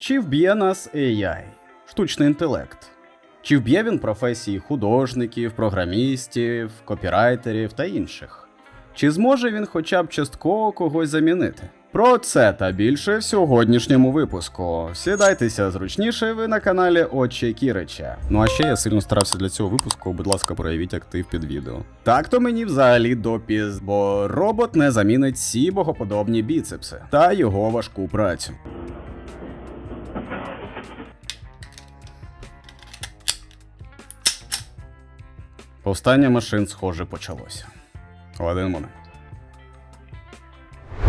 Чи вб'є нас AI, штучний інтелект? Чи вб'є він професії художників, програмістів, копірайтерів та інших? Чи зможе він хоча б частково когось замінити? Про це та більше в сьогоднішньому випуску. Сідайтеся зручніше, ви на каналі Очі Кірича. Ну а ще я сильно старався для цього випуску, будь ласка, проявіть актив під відео. Так то мені взагалі допіз, бо робот не замінить всі богоподобні біцепси та його важку працю. Повстання машин, схоже, почалося. Один момент.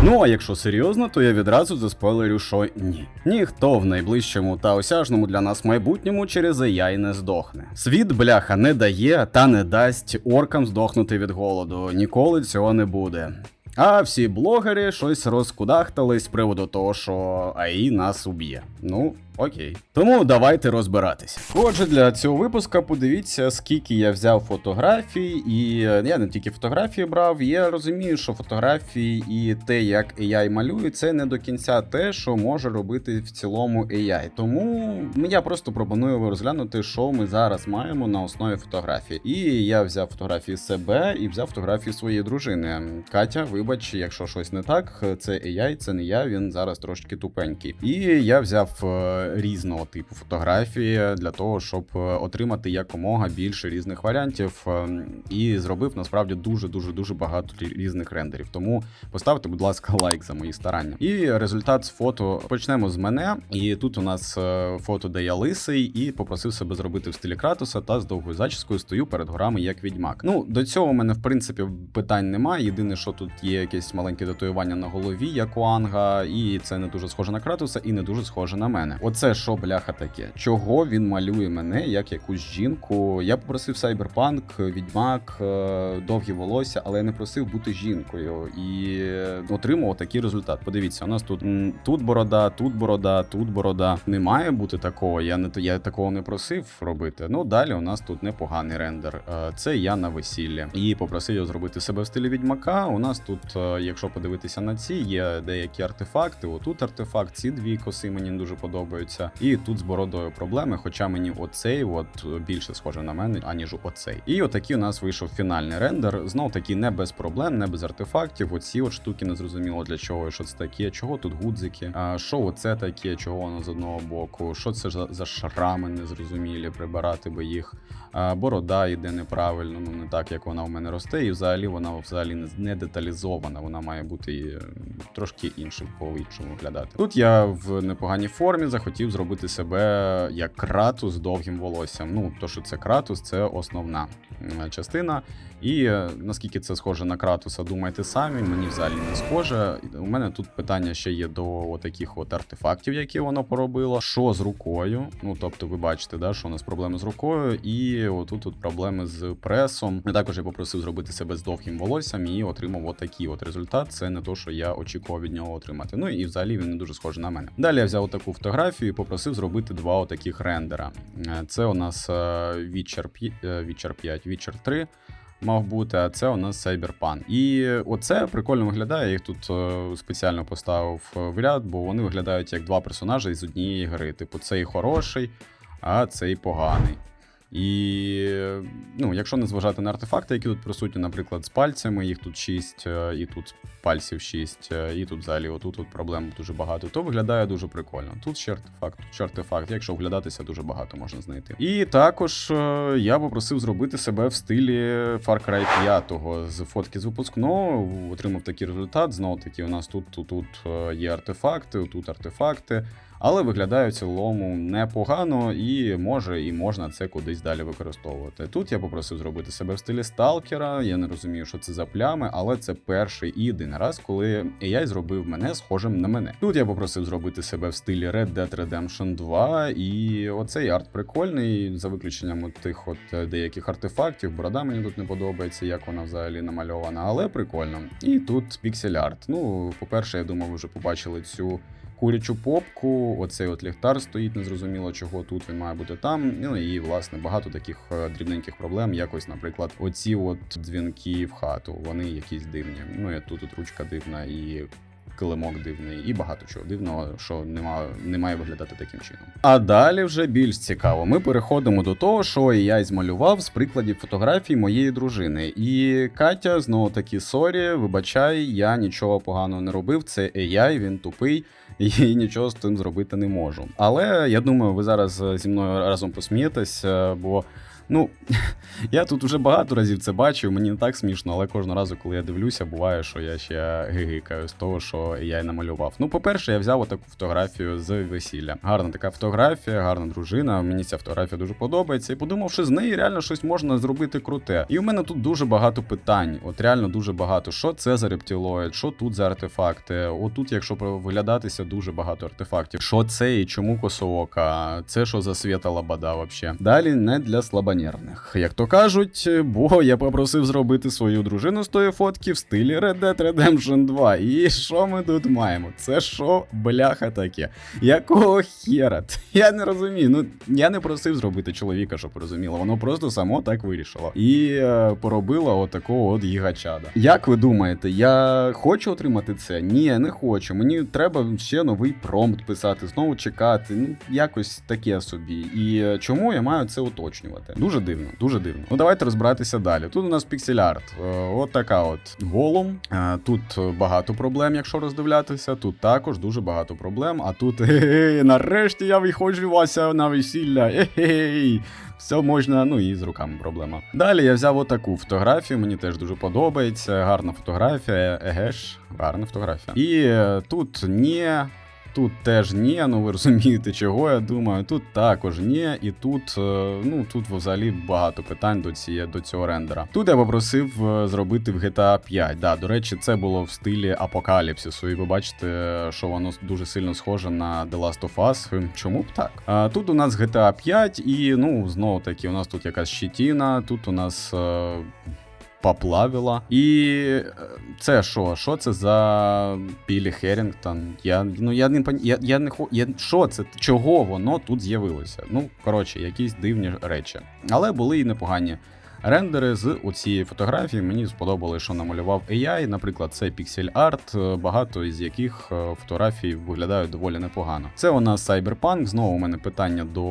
Ну а якщо серйозно, то я відразу заспойлерю, що ні. Ніхто в найближчому та осяжному для нас майбутньому через AI не здохне. Світ бляха не дає та не дасть оркам здохнути від голоду. Ніколи цього не буде. А всі блогери щось розкудахтались з приводу того, що АІ нас уб'є. Ну, окей. Тому давайте розбиратись. Отже, для цього випуска подивіться, скільки я взяв фотографій, і е, я не тільки фотографії брав. Я розумію, що фотографії і те, як AI малює, це не до кінця те, що може робити в цілому AI. Тому я просто пропоную розглянути, що ми зараз маємо на основі фотографії. І я взяв фотографії себе і взяв фотографії своєї дружини. Катя, вибач, якщо щось не так, це AI, це не я. Він зараз трошки тупенький. І я взяв е, різного типу фотографії для того, щоб е, отримати якомога більше різних варіантів. е, І зробив насправді дуже дуже дуже багато різних рендерів. Тому поставте, будь ласка, лайк за мої старання. І результат з фото почнемо з мене. І тут у нас е, фото, де я лисий, і попросив себе зробити в стилі Кратуса та з довгою зачіскою стою перед горами як відьмак. Ну до цього у мене в принципі питань немає. Єдине, що тут є якесь маленьке татуювання на голові, як у Анга, і це не дуже схоже на Кратуса, і не дуже схоже на мене. Оце що бляха таке? Чого він малює мене як якусь жінку? Я попросив Сайберпанк, відьмак, е, довгі волосся, але я не просив бути жінкою і е, отримав такий результат. Подивіться, у нас тут тут борода, тут борода, тут борода. Не має бути такого. Я не я такого не просив робити. Ну далі у нас тут непоганий рендер. Е, Це я на весіллі. І попросив його зробити себе в стилі відьмака. У нас тут, якщо подивитися на ці, є деякі артефакти. Отут артефакт, ці дві коси мені дуже подобаються. І тут з бородою проблеми, хоча мені оцей от більше схоже на мене, аніж оцей. І отакий у нас вийшов фінальний рендер. Знов таки не без проблем, не без артефактів. Оці от штуки не зрозуміло для чого що це таке, чого тут гудзики, а що оце таке, чого воно з одного боку, що це за, за шрами незрозумілі, прибирати би їх. А, борода йде неправильно, ну не так, як вона у мене росте, і взагалі вона взагалі не, деталізована, вона має бути е, трошки іншим по-іншому виглядати. Тут я в непоганій формі захотів зробити себе як кратус довгим волоссям. Ну, то, що це кратус, це основна частина. І е, наскільки це схоже на кратуса, думайте самі, мені взагалі не схоже. У мене тут питання ще є до таких от артефактів, які воно поробило. Що з рукою? Ну тобто, ви бачите, да, що у нас проблеми з рукою, і отут тут проблеми з пресом. Я також я попросив зробити себе з довгим волоссям і отримав отакий от результат. Це не то, що я очікував від нього отримати. Ну і взагалі він не дуже схожий на мене. Далі я взяв таку фотографію і попросив зробити два отаких рендера. Е, Це у нас е, Witcher 5, е, Witcher 5, Witcher 3 мав бути, а це у нас Cyberpunk. І оце прикольно виглядає. Я їх тут спеціально поставив в ряд, бо вони виглядають як два персонажі з однієї гри. Типу, цей хороший, а цей поганий. І ну, якщо не зважати на артефакти, які тут присутні, наприклад, з пальцями, їх тут 6, і тут пальців 6, і тут взагалі отут тут проблем дуже багато, то виглядає дуже прикольно. Тут ще артефакт, тут ще артефакт. Якщо вглядатися, дуже багато можна знайти. І також е, я попросив зробити себе в стилі Far Cry 5 з фотки з випускного, отримав такий результат. Знову таки, у нас тут, тут, тут е, є артефакти, тут артефакти. Але виглядає в цілому непогано і може і можна це кудись далі використовувати. Тут я попросив зробити себе в стилі сталкера. Я не розумію, що це за плями, але це перший і єдиний раз, коли AI зробив мене схожим на мене. Тут я попросив зробити себе в стилі Red Dead Redemption 2, і оцей арт прикольний, за виключенням тих от е, деяких артефактів. Борода мені тут не подобається, як вона взагалі намальована, але прикольно. І тут піксель арт. Ну, по-перше, я думаю, ви вже побачили цю курячу попку, оцей от ліхтар стоїть, незрозуміло чого тут він має бути там. Ну і власне багато таких е, дрібненьких проблем. Якось, наприклад, оці от дзвінки в хату, вони якісь дивні. Ну і тут, тут ручка дивна і. килимок дивний, і багато чого дивного, що не має, не має виглядати таким чином. А далі вже більш цікаво. Ми переходимо до того, що я змалював з прикладів фотографій моєї дружини. І Катя знову таки сорі, вибачай, я нічого поганого не робив. Це AI, він тупий. І нічого з тим зробити не можу. Але я думаю, ви зараз е, зі мною разом посмієтесь, е, бо ну я тут вже багато разів це бачив, мені не так смішно, але кожного разу, коли я дивлюся, буває, що я ще гигикаю з того, що я й намалював. Ну, по-перше, я взяв отаку фотографію з весілля. Гарна така фотографія, гарна дружина. Мені ця фотографія дуже подобається. І подумав, що з неї реально щось можна зробити круте. І у мене тут дуже багато питань. От реально дуже багато. Що це за рептилоїд, що тут за артефакти? Отут, якщо виглядатися, дуже багато артефактів. Що це і чому косоока? Це що за свята лабада вообще? Далі не для слабонервних, як то кажуть, бо я попросив зробити свою дружину з тої фотки в стилі Red Dead Redemption 2. І що ми тут маємо? Це що бляха таке? Якого хера? Я не розумію. Ну я не просив зробити чоловіка, щоб розуміло. Воно просто само так вирішило. І е, поробило отакого от гігачада. Як ви думаєте, я хочу отримати це? Ні, не хочу. Мені треба ще новий промпт писати, знову чекати. Ну, якось таке собі. І е, чому я маю це уточнювати? Дуже дивно, дуже дивно. Ну давайте розбиратися далі. Тут у нас піксель-арт. Е, От така от голум. Е, Тут багато проблем, якщо роздивлятися. Тут також дуже багато проблем. А тут «Ге-ге, нарешті я виходжу Вася на весілля. Ей, все можна, ну і з руками проблема. Далі я взяв отаку фотографію, мені теж дуже подобається. Гарна фотографія, еге ж, гарна фотографія. І е, тут ні. Тут теж ні, ну ви розумієте, чого я думаю. Тут також ні, і тут, е, ну тут взагалі багато питань до цієї до цього рендера. Тут я попросив е, зробити в GTA 5. Да, до речі, це було в стилі апокаліпсису. І ви бачите, що воно дуже сильно схоже на The Last of Us. Чому б так? А, Тут у нас GTA 5, і ну знову таки, у нас тут якась щитіна, тут у нас. Поплавила. І е, це що? Що це за Білі Херінгтон? Я ну я не я, я не я... Що це? Чого воно тут з'явилося? Ну, коротше, якісь дивні речі. Але були і непогані. Рендери з цієї фотографії мені сподобалося, що намалював AI. Наприклад, це піксель арт, багато із яких е, фотографій виглядають доволі непогано. Це у нас Cyberpunk. Знову у мене питання до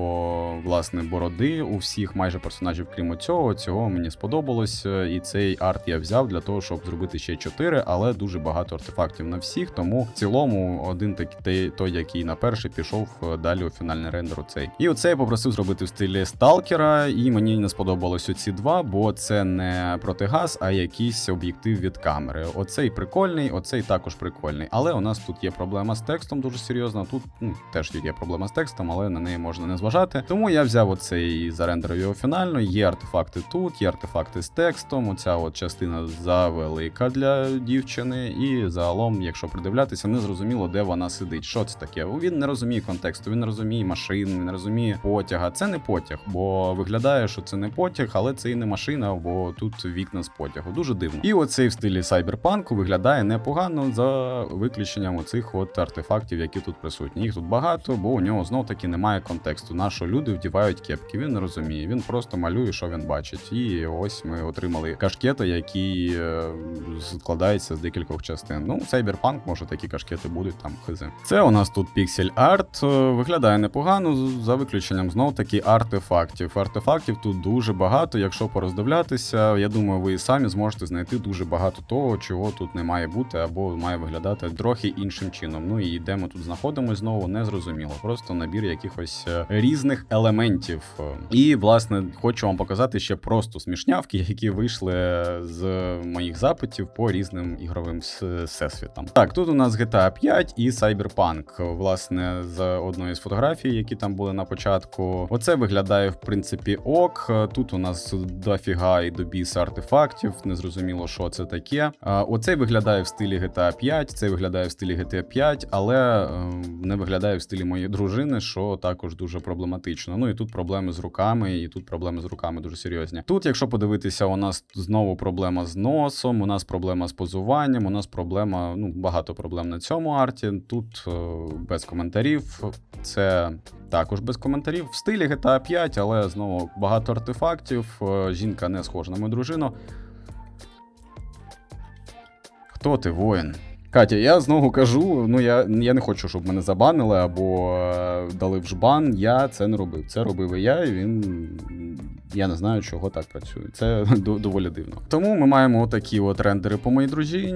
власне бороди у всіх майже персонажів, крім цього. Цього мені сподобалось. е, І цей арт я взяв для того, щоб зробити ще 4, але дуже багато артефактів на всіх. Тому в цілому один такий той, який на перший пішов е, далі у фінальний рендер. Оцей. І оце я попросив зробити в стилі сталкера, і мені не сподобалось оці два, бо це не протигаз, а якийсь об'єктив від камери. Оцей прикольний, оцей також прикольний. Але у нас тут є проблема з текстом дуже серйозна. Тут ну, теж є проблема з текстом, але на неї можна не зважати. Тому я взяв оцей зарендерив його фінально. Є артефакти тут, є артефакти з текстом. Оця от частина завелика для дівчини. І загалом, якщо придивлятися, не зрозуміло, де вона сидить. Що це таке? Він не розуміє контексту, він не розуміє машин, не розуміє потяга. Це не потяг, бо виглядає, що це не потяг, але це і не машина, бо тут вікна з потягу. Дуже дивно. І оцей в стилі сайберпанку виглядає непогано за виключенням оцих от артефактів, які тут присутні. Їх тут багато, бо у нього знов таки немає контексту. На що люди вдівають кепки. Він не розуміє. Він просто малює, що він бачить. І ось ми отримали кашкети, які е, складаються з декількох частин. Ну, сайберпанк, може, такі кашкети будуть там хз. Це у нас тут піксель арт. е, Виглядає непогано, за виключенням знов таки артефактів. Артефактів тут дуже багато. Якщо пороздивлятися, я думаю, ви і самі зможете знайти дуже багато того, чого тут не має бути, або має виглядати трохи іншим чином. Ну і де ми тут знаходимося знову, не зрозуміло. Просто набір якихось е, різних елементів. І власне хочу вам показати ще просто смішнявки, які вийшли з моїх запитів по різним ігровим всесвітам. Так, тут у нас GTA 5 і Cyberpunk. Власне, з одної з фотографій, які там були на початку. Оце виглядає в принципі ок. Тут у нас дофіга і до біса артефактів. Незрозуміло, що це таке. Оцей виглядає в стилі GTA 5, цей виглядає в стилі GTA 5, але е, не виглядає в стилі моєї дружини, що також дуже проблематично. Ну і тут проблеми з руками, і тут проблеми з руками дуже серйозні. Тут, якщо подивитися, у нас знову проблема з носом, у нас проблема з позуванням, у нас проблема, ну багато проблем на цьому арті. Тут е, без коментарів. Це також без коментарів. В стилі GTA 5, але знову багато артефактів. Жінка не схожа на мою дружину. Хто ти, воїн? Катя, я знову кажу: ну я, я не хочу, щоб мене забанили або е, дали в жбан. Я це не робив. Це робив і я, і він. Я не знаю, чого так працює. Це доволі дивно. Тому ми маємо такі от рендери по моїй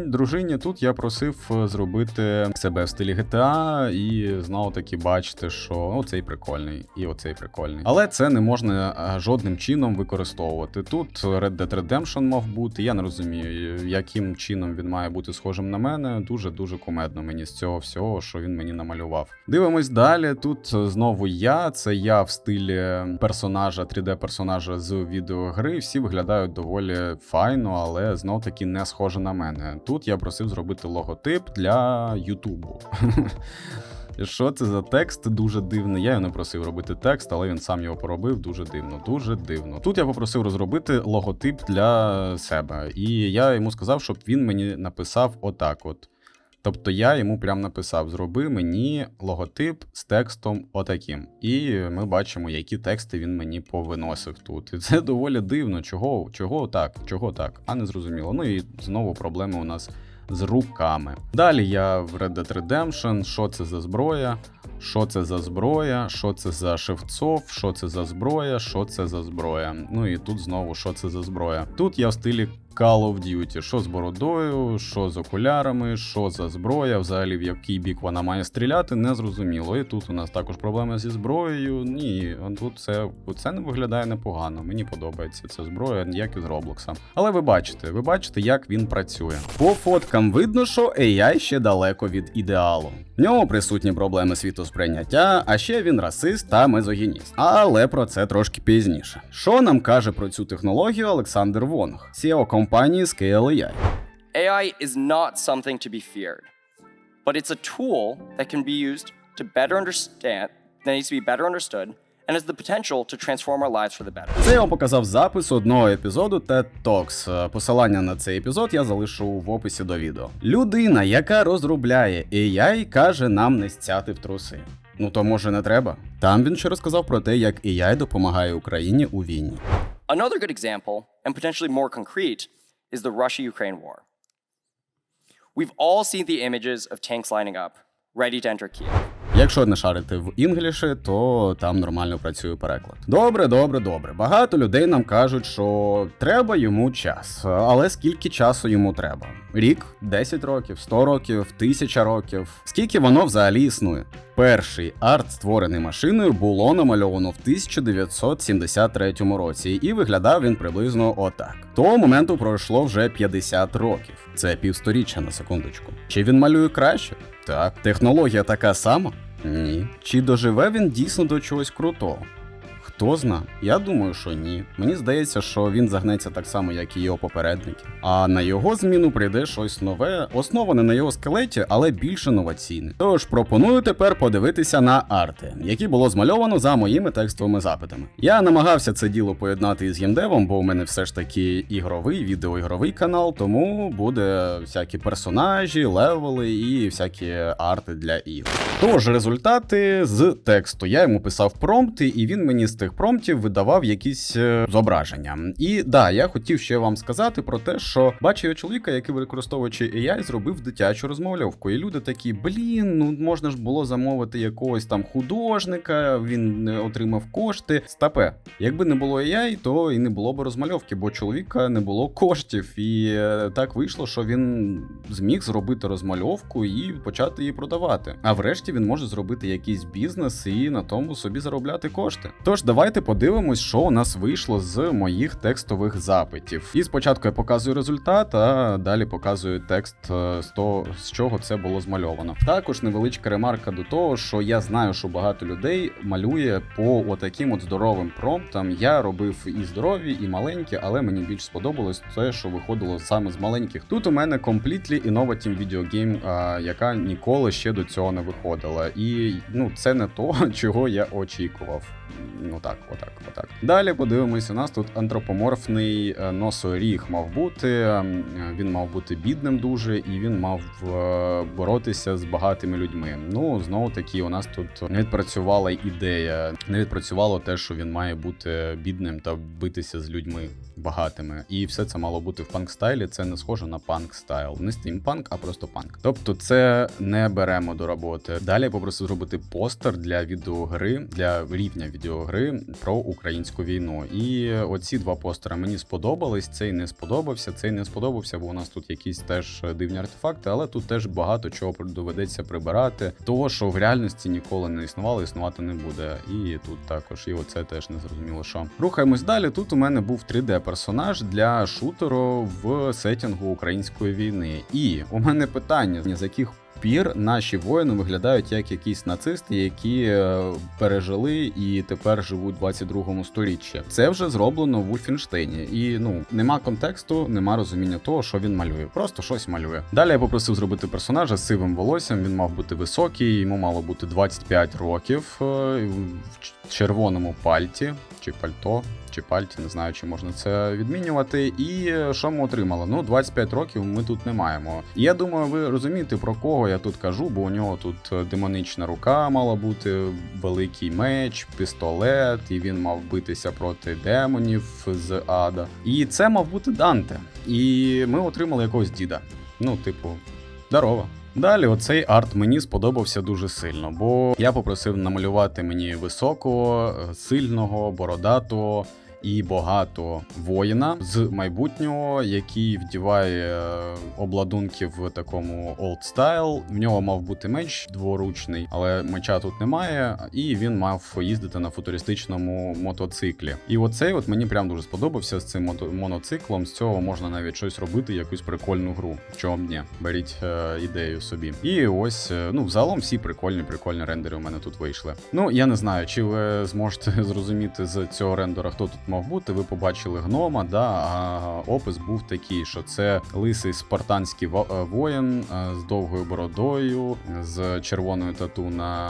дружині. Тут я просив е, зробити себе в стилі GTA, і знову таки бачите, що оцей прикольний, і оцей прикольний. Але це не можна е, жодним чином використовувати. Тут Red Dead Redemption мав бути. Я не розумію, яким чином він має бути схожим на мене. Дуже дуже кумедно мені з цього всього, що він мені намалював. Дивимось далі. Тут знову я. Це я в стилі персонажа, 3D-персонажа з відеогри. Всі виглядають доволі файно, але знов таки не схоже на мене. Тут я просив зробити логотип для Ютубу. Що це за текст? Дуже дивний. Я його не просив робити текст, але він сам його поробив. Дуже дивно, дуже дивно. Тут я попросив розробити логотип для себе, і я йому сказав, щоб він мені написав отак: от. Тобто я йому прям написав: зроби мені логотип з текстом отаким. І ми бачимо, які тексти він мені повиносив тут. І це доволі дивно. Чого, чого так? Чого так? А не зрозуміло. Ну і знову проблеми у нас з руками. Далі я в Red Dead Redemption, що це за зброя, що це за зброя, що це за шевцов, що це за зброя, що це за зброя. Ну і тут знову що це за зброя. Тут я в стилі Call of Duty, що з бородою, що з окулярами, що за зброя, взагалі в який бік вона має стріляти, не зрозуміло. І тут у нас також проблема зі зброєю. Ні, тут це, це не виглядає непогано. Мені подобається ця зброя, як і з Роблокса. Але ви бачите, ви бачите, як він працює. По фоткам видно, що AI ще далеко від ідеалу. В ньому присутні проблеми світосприйняття, а ще він расист та мезогініст. Але про це трошки пізніше. Що нам каже про цю технологію Олександр Вонг, CEO компанії Scale AI? AI is not something to be feared, but it's a tool that can be used to better understand, that needs to be better understood, and has the potential to transform our lives for the better. Це я вам показав запис одного епізоду TED Talks. Посилання на цей епізод я залишу в описі до відео. Людина, яка розробляє AI, каже нам не стяти в труси. Ну то може не треба. Там він ще розказав про те, як AI допомагає Україні у війні. Another good example, and potentially more concrete, is the Russia Ukraine war. We've all seen the images of tanks lining up, ready to enter Kiev. Якщо не шарити в інгліші, то там нормально працює переклад. Добре, добре, добре. Багато людей нам кажуть, що треба йому час. Але скільки часу йому треба? Рік, 10 років, 100 років, 1000 років. Скільки воно взагалі існує? Перший арт, створений машиною, було намальовано в 1973 році, і виглядав він приблизно отак. Того моменту пройшло вже 50 років. Це півсторіччя на секундочку. Чи він малює краще? Так. Технологія така сама? Ні. Чи доживе він дійсно до чогось крутого? Хто зна? Я думаю, що ні. Мені здається, що він загнеться так само, як і його попередники. А на його зміну прийде щось нове, основане на його скелеті, але більш інноваційне. Тож пропоную тепер подивитися на арти, які було змальовано за моїми текстовими запитами. Я намагався це діло поєднати із геймдевом, бо у мене все ж таки ігровий, відеоігровий канал, тому буде всякі персонажі, левели і всякі арти для ігор. Тож результати з тексту. Я йому писав промпти, і він мені з тих промптів видавав якісь е, зображення. І да, я хотів ще вам сказати про те, що бачив я чоловіка, який використовуючи AI, зробив дитячу розмовлявку. І люди такі: блін, ну можна ж було замовити якогось там художника, він не отримав кошти. Стапе, якби не було AI, то і не було б розмальовки, бо чоловіка не було коштів. І е, так вийшло, що він зміг зробити розмальовку і почати її продавати. А врешті він може зробити якийсь бізнес і на тому собі заробляти кошти. Тож давайте подивимось, що у нас вийшло з моїх текстових запитів. І спочатку я показую результат, а далі показую текст е, з того, з чого це було змальовано. Також невеличка ремарка до того, що я знаю, що багато людей малює по отаким от здоровим промптам. Я робив і здорові, і маленькі, але мені більш сподобалось те, що виходило саме з маленьких. Тут у мене completely innovative відеогейм, а, яка ніколи ще до цього не виходила. І ну це не то, чого я очікував. Ну так, отак, отак. Далі подивимось, у нас тут антропоморфний е, носоріг мав бути. ем, Він мав бути бідним дуже, і він мав е, боротися з багатими людьми. Ну, знову таки, у нас тут не відпрацювала ідея, не відпрацювало те, що він має бути бідним та битися з людьми. Багатими. І все це мало бути в панк стайлі. Це не схоже на панк стайл. Не стімпанк, а просто панк. Тобто, це не беремо до роботи. Далі я попросив зробити постер для відеогри, для рівня відеогри про українську війну. І оці два постери мені сподобались. Цей не сподобався, цей не сподобався, бо у нас тут якісь теж дивні артефакти, але тут теж багато чого доведеться прибирати. Того, що в реальності ніколи не існувало, існувати не буде. І тут також, і оце теж не зрозуміло, що. Рухаємось далі. Тут у мене був 3D-персонаж для шутеру в сетінгу української війни. І у мене питання, з яких пір наші воїни виглядають як якісь нацисти, які е, пережили і тепер живуть в 22 сторіччі. Це вже зроблено в Ульфенштейні. І ну нема контексту, нема розуміння того, що він малює. Просто щось малює. Далі я попросив зробити персонажа з сивим волоссям. Він мав бути високий, йому мало бути 25 років е, в червоному пальті чи пальто. Чи пальті, не знаю, чи можна це відмінювати. І е, що ми отримали? Ну, 25 років ми тут не маємо. Я думаю, ви розумієте, про кого я тут кажу, бо у нього тут е, демонична рука мала бути, великий меч, пістолет, і він мав битися проти демонів з ада. І це мав бути Данте. І ми отримали якогось діда. Ну, типу, здорово. Далі оцей арт мені сподобався дуже сильно, бо я попросив намалювати мені високого, е, сильного, бородатого і багато воїна з майбутнього, який вдіває е, обладунки в такому style. В нього мав бути меч дворучний, але меча тут немає, і він мав їздити на футуристичному мотоциклі. І оцей от мені прям дуже сподобався з цим моноциклом. З цього можна навіть щось робити, якусь прикольну гру. Чого б ні, беріть е, ідею собі. І ось, е, ну, взагалом всі прикольні, прикольні рендери у мене тут вийшли. Ну, я не знаю, чи ви зможете зрозуміти з цього рендера, хто тут мав бути. Ви побачили гнома, да, а опис був такий, що це лисий спартанський е, воїн е, з довгою бородою, з червоною тату на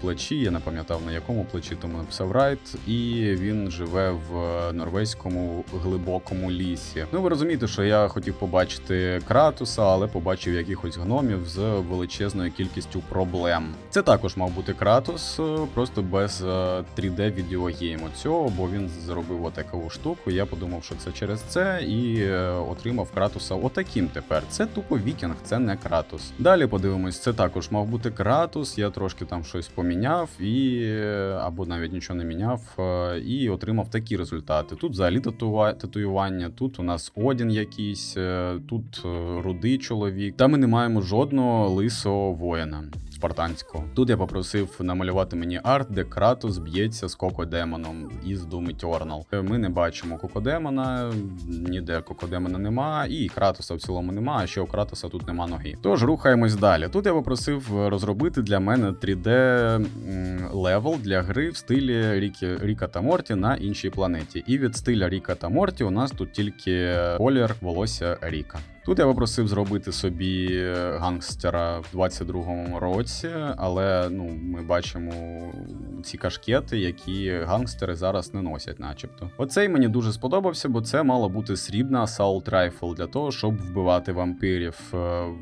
плечі. Я не пам'ятав на якому плечі, тому написав Райт. І він живе в норвезькому глибокому лісі. Ну ви розумієте, що я хотів побачити Кратуса, але побачив якихось гномів з величезною кількістю проблем. Це також мав бути Кратус, е, просто без 3D відеогейму цього, бо він зробив отаку штуку. Я подумав, що це через це, і е, отримав Кратуса отаким тепер. Це тупо вікінг, це не Кратус. Далі подивимось, це також мав бути Кратус. Я трошки там щось поміняв і е, або навіть нічого не міняв, е, і отримав такі результати. Тут взагалі татуа- татуювання, тут у нас Одін якийсь, тут рудий чоловік. Та ми не маємо жодного лисого воїна. Спартанського. Тут я попросив намалювати мені арт, де Кратос б'ється з Кокодемоном із Doom Eternal. Ми не бачимо Кокодемона, ніде Кокодемона нема, і Кратоса в цілому нема, а ще у Кратоса тут нема ноги. Тож рухаємось далі. Тут я попросив розробити для мене 3D левел для гри в стилі Рікі, Ріка та Морті на іншій планеті. І від стиля Ріка та Морті у нас тут тільки колір волосся Ріка. Тут я попросив зробити собі гангстера в 22-му році, але ну ми бачимо ці кашкети, які гангстери зараз не носять, начебто. Оцей мені дуже сподобався, бо це мала бути срібна assault rifle для того, щоб вбивати вампирів е,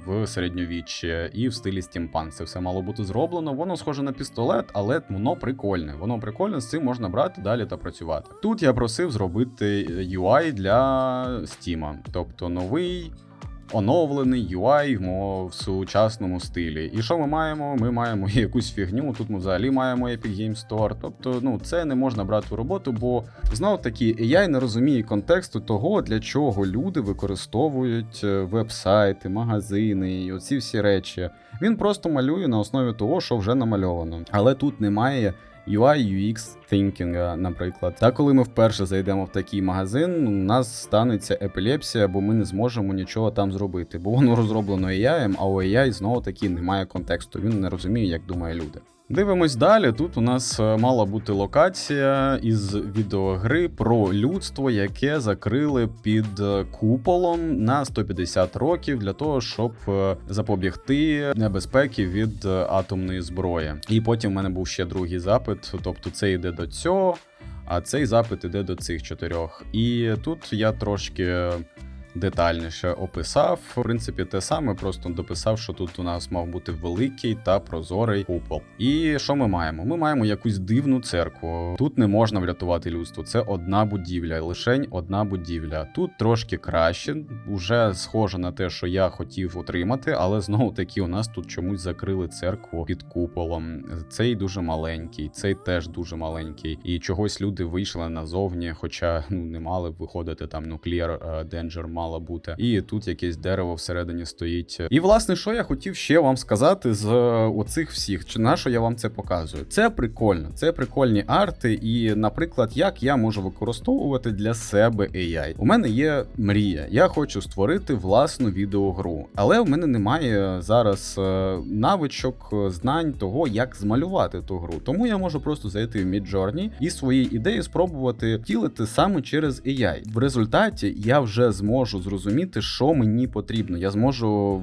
в середньовіччі і в стилі стімпанк. Це все мало бути зроблено. Воно схоже на пістолет, але воно прикольне. Воно прикольне, з цим можна брати далі та працювати. Тут я просив зробити UI для Steam, тобто новий оновлений UI в сучасному стилі. І що ми маємо? Ми маємо якусь фігню. Тут ми взагалі маємо Epic Games Store. Тобто, ну це не можна брати в роботу, бо знов таки AI не розуміє контексту того, для чого люди використовують е, веб-сайти, магазини і оці всі речі. Він просто малює на основі того, що вже намальовано. Але тут немає. UI, UX thinking, наприклад. Та коли ми вперше зайдемо в такий магазин, у нас станеться епілепсія, бо ми не зможемо нічого там зробити. Бо воно розроблено AI, а у AI знову таки немає контексту. Він не розуміє, як думає люди. Дивимось далі. Тут у нас е, мала бути локація із відеогри про людство, яке закрили під е, куполом на 150 років для того, щоб е, запобігти небезпеки від атомної зброї. І потім в мене був ще другий запит, тобто це йде до цього, а цей запит іде до цих чотирьох. І тут я трошки детальніше описав. В принципі, те саме, просто дописав, що тут у нас мав бути великий та прозорий купол. І що ми маємо? Ми маємо якусь дивну церкву. Тут не можна врятувати людство. Це одна будівля, лишень одна будівля. Тут трошки краще, уже схоже на те, що я хотів отримати, але знову таки у нас тут чомусь закрили церкву під куполом. Цей дуже маленький, цей теж дуже маленький. І чогось люди вийшли назовні, хоча ну не мали б виходити там нуклеар денджер мало бути. І тут якесь дерево всередині стоїть. І власне, що я хотів ще вам сказати з е, оцих всіх, чи на що я вам це показую? Це прикольно, це прикольні арти, і, наприклад, як я можу використовувати для себе AI. У мене є мрія. Я хочу створити власну відеогру, але в мене немає зараз е, навичок, е, знань того, як змалювати ту гру. Тому я можу просто зайти в Midjourney і свої ідеї спробувати втілити саме через AI. В результаті я вже зможу зрозуміти, що мені потрібно. Я зможу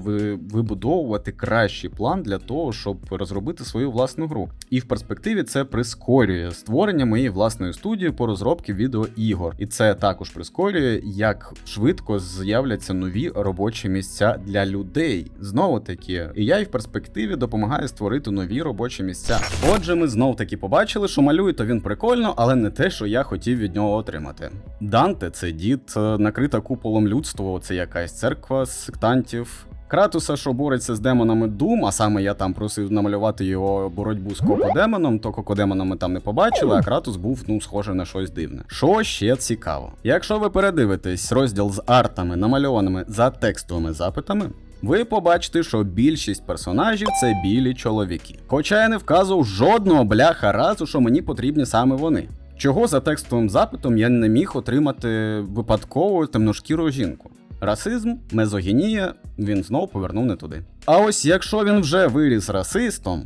вибудовувати кращий план для того, щоб розробити свою власну гру. І в перспективі це прискорює створення моєї власної студії по розробці відеоігор. І це також прискорює, як швидко з'являться нові робочі місця для людей. Знову таки, AI в перспективі допомагає створити нові робочі місця. Отже, ми знов таки побачили, що малює то він прикольно, але не те, що я хотів від нього отримати. Данте це дід, е, накрита куполом людство, це якась церква сектантів. Кратуса, що бореться з демонами Doom, а саме я там просив намалювати його боротьбу з кокодемоном, то кокодемона ми там не побачили, а Кратус був ну схожий на щось дивне. Що ще цікаво? Якщо ви передивитесь розділ з артами, намальованими за текстовими запитами. Ви побачите, що більшість персонажів це білі чоловіки. Хоча я не вказував жодного бляха разу, що мені потрібні саме вони. Чого за текстовим запитом я не міг отримати випадково темношкіру жінку? Расизм, мезогінія, він знов повернув не туди. А ось якщо він вже виріс расистом,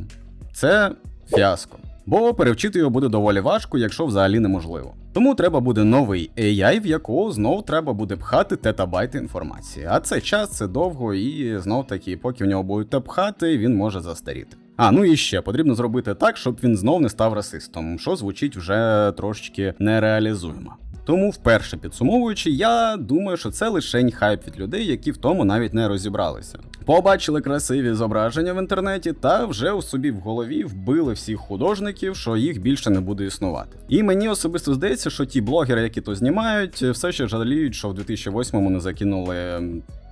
це фіаско. Бо перевчити його буде доволі важко, якщо взагалі неможливо. Тому треба буде новий AI, в якого знов треба буде пхати тетабайти інформації. А це час, це довго, і знов таки, поки в нього будуть те пхати, він може застаріти. А, ну і ще потрібно зробити так, щоб він знов не став расистом, що звучить вже трошечки нереалізуємо. Тому, вперше підсумовуючи, я думаю, що це лишень хайп від людей, які в тому навіть не розібралися. Побачили красиві зображення в інтернеті та вже у собі в голові вбили всіх художників, що їх більше не буде існувати. І мені особисто здається, що ті блогери, які то знімають, все ще жаліють, що в 2008-му не закинули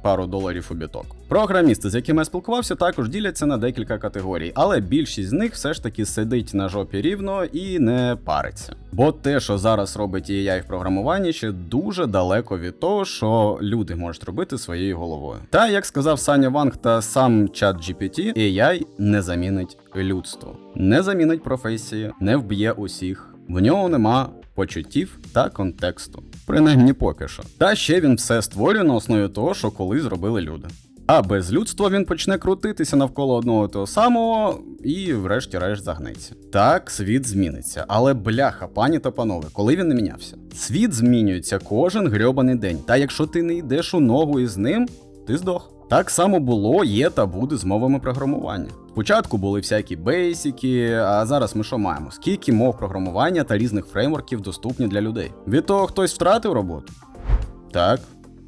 пару доларів у біток. Програмісти, з якими я спілкувався, також діляться на декілька категорій, але більшість з них все ж таки сидить на жопі рівно і не париться. Бо те, що зараз робить AI в програмуванні, ще дуже далеко від того, що люди можуть робити своєю головою. Та як сказав Саня Ванг та сам чат GPT, AI не замінить людство, не замінить професії, не вб'є усіх. В нього нема почуттів та контексту. Принаймні поки що. Та ще він все створює на основі того, що колись зробили люди. А без людства він почне крутитися навколо одного того самого і, врешті-решт, загнеться. Так, світ зміниться, але бляха, пані та панове, коли він не мінявся? Світ змінюється кожен грьобаний день. Та якщо ти не йдеш у ногу із ним, ти здох. Так само було, є та буде з мовами програмування. Спочатку були всякі бейсики, а зараз ми що маємо? Скільки мов програмування та різних фреймворків доступні для людей? Від того хтось втратив роботу? Так,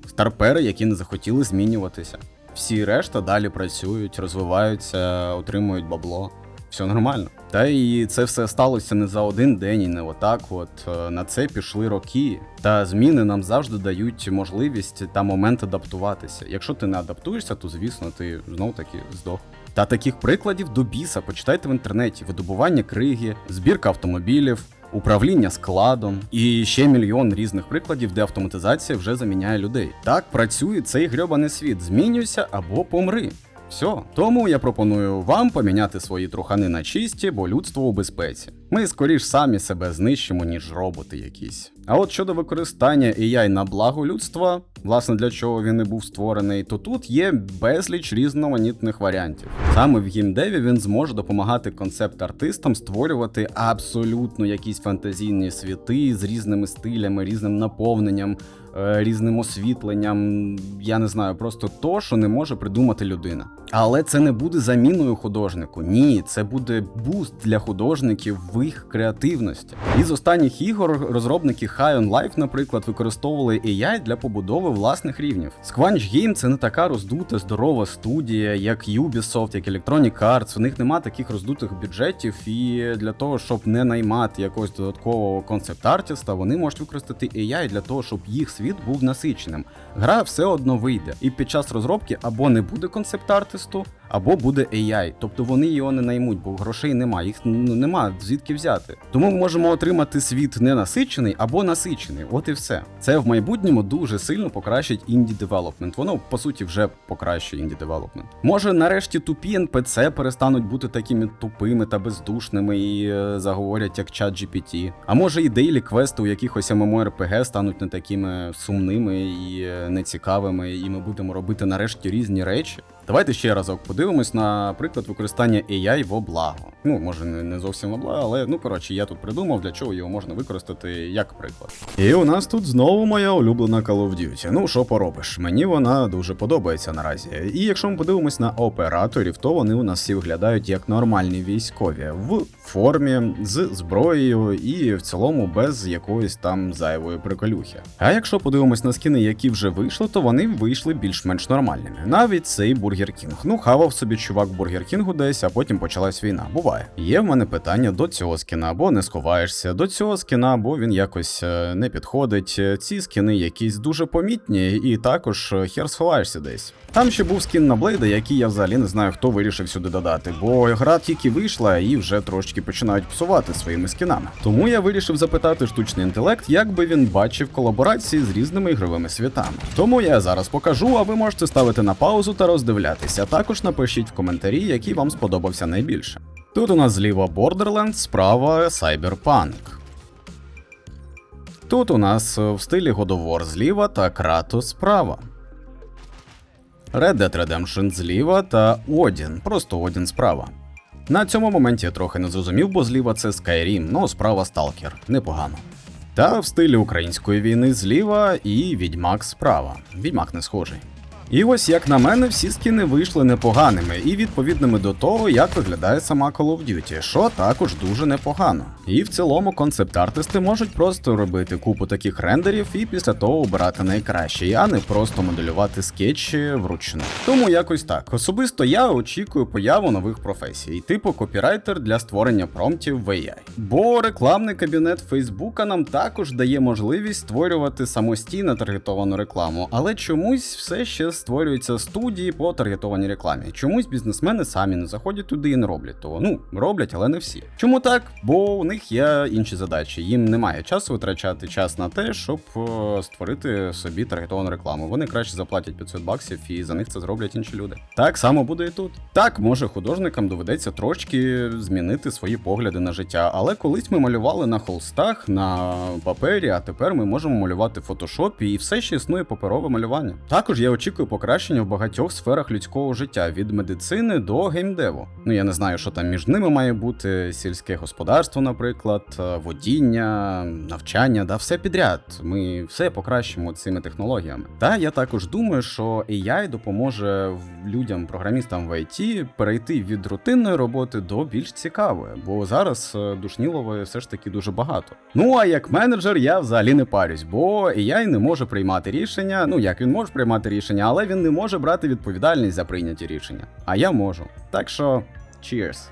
старпери, які не захотіли змінюватися. Всі решта далі працюють, розвиваються, отримують бабло. Все нормально. Та і це все сталося не за один день і не отак. От Е, на це пішли роки. Та зміни нам завжди дають можливість та момент адаптуватися. Якщо ти не адаптуєшся, то звісно ти знов таки здох. Та таких прикладів до біса почитайте в інтернеті: видобування криги, збірка автомобілів. Управління складом і ще мільйон різних прикладів, де автоматизація вже заміняє людей. Так працює цей грьобаний світ. Змінюйся або помри. Все. Тому я пропоную вам поміняти свої трухани на чисті, бо людство у безпеці. Ми скоріш самі себе знищимо, ніж роботи якісь. А от щодо використання AI на благо людства, власне для чого він і був створений, то тут є безліч різноманітних варіантів. Саме в геймдеві він зможе допомагати концепт-артистам створювати абсолютно якісь фантазійні світи з різними стилями, різним наповненням, різним освітленням. Я не знаю, просто то, що не може придумати людина. Але це не буде заміною художнику. Ні, це буде буст для художників в в їх креативності. Із останніх ігор розробники High on Life, наприклад, використовували AI для побудови власних рівнів. Squanch Game це не така роздута, здорова студія, як Ubisoft, як Electronic Arts. У них нема таких роздутих бюджетів, і для того, щоб не наймати якогось додаткового концепт-артіста, вони можуть використати AI для того, щоб їх світ був насиченим. Гра все одно вийде, і під час розробки або не буде концепт-артисту, або буде AI. Тобто вони його не наймуть, бо грошей немає, їх ну, нема звідки взяти. Тому ми можемо отримати світ не насичений або насичений. От і все. Це в майбутньому дуже сильно покращить інді девелопмент. Воно по суті вже покращує інді девелопмент. Може, нарешті тупі NPC перестануть бути такими тупими та бездушними і е, заговорять як чат GPT. А може і дейлі квести у якихось MMORPG стануть не такими сумними і е, нецікавими, і ми будемо робити нарешті різні речі. Давайте ще разок подивимось на приклад використання AI во благо. Ну, може, не, зовсім во благо, але ну коротше, я тут придумав, для чого його можна використати як приклад. І у нас тут знову моя улюблена Call of Duty. Ну, що поробиш, мені вона дуже подобається наразі. І якщо ми подивимось на операторів, то вони у нас всі виглядають як нормальні військові в формі, з зброєю і в цілому без якоїсь там зайвої приколюхи. А якщо подивимось на скіни, які вже вийшли, то вони вийшли більш-менш нормальними. Навіть цей Бургер Кінг. Ну, хавав собі чувак Бургер Кінгу десь, а потім почалась війна. Буває. Є в мене питання до цього скіна, або не сховаєшся, до цього скіна, бо він якось е, не підходить. Ці скіни якісь дуже помітні, і також е, хер сховаєшся десь. Там ще був скін на Блейда, який я взагалі не знаю, хто вирішив сюди додати, бо гра тільки вийшла і вже трошки починають псувати своїми скінами. Тому я вирішив запитати штучний інтелект, як би він бачив колаборації з різними ігровими світами. Тому я зараз покажу, а ви можете ставити на паузу та роздивлятися. Також напишіть в коментарі, який вам сподобався найбільше. Тут у нас зліва Borderlands, справа Cyberpunk. Тут у нас е, в стилі God of War зліва та Kratos справа. Red Dead Redemption зліва та Odin, просто Odin справа. На цьому моменті я трохи не зрозумів, бо зліва це Skyrim, ну справа Stalker, непогано. Та в стилі української війни зліва і Відьмак справа. Відьмак не схожий. І ось як на мене, всі скіни вийшли непоганими і відповідними до того, як виглядає сама Call of Duty, що також дуже непогано. І в цілому концепт-артисти можуть просто робити купу таких рендерів і після того обирати найкращий, а не просто моделювати скетчі вручну. Тому якось так. Особисто я очікую появу нових професій, типу копірайтер для створення промптів в AI. Бо рекламний кабінет Фейсбука нам також дає можливість створювати самостійно таргетовану рекламу, але чомусь все ще створюються студії по таргетованій рекламі. Чомусь бізнесмени самі не заходять туди і не роблять того. Ну, роблять, але не всі. Чому так? Бо у них є інші задачі. Їм немає часу витрачати час на те, щоб е, створити собі таргетовану рекламу. Вони краще заплатять 500 баксів і за них це зроблять інші люди. Так само буде і тут. Так, може, художникам доведеться трошки змінити свої погляди на життя, але колись ми малювали на холстах, на папері, а тепер ми можемо малювати в фотошопі, і все ще існує паперове малювання. Також я очікую покращення в багатьох сферах людського життя від медицини до геймдеву. Ну я не знаю, що там між ними має бути сільське господарство, наприклад, е, водіння, навчання, да все підряд. Ми все покращимо цими технологіями. Та я також думаю, що AI допоможе людям, програмістам в IT перейти від рутинної роботи до більш цікавої, бо зараз е, душнілової все ж таки дуже багато. Ну а як менеджер я взагалі не парюсь, бо AI не може приймати рішення. Ну як він може приймати рішення, але він не може брати відповідальність за прийняті рішення. А я можу. Так що, cheers!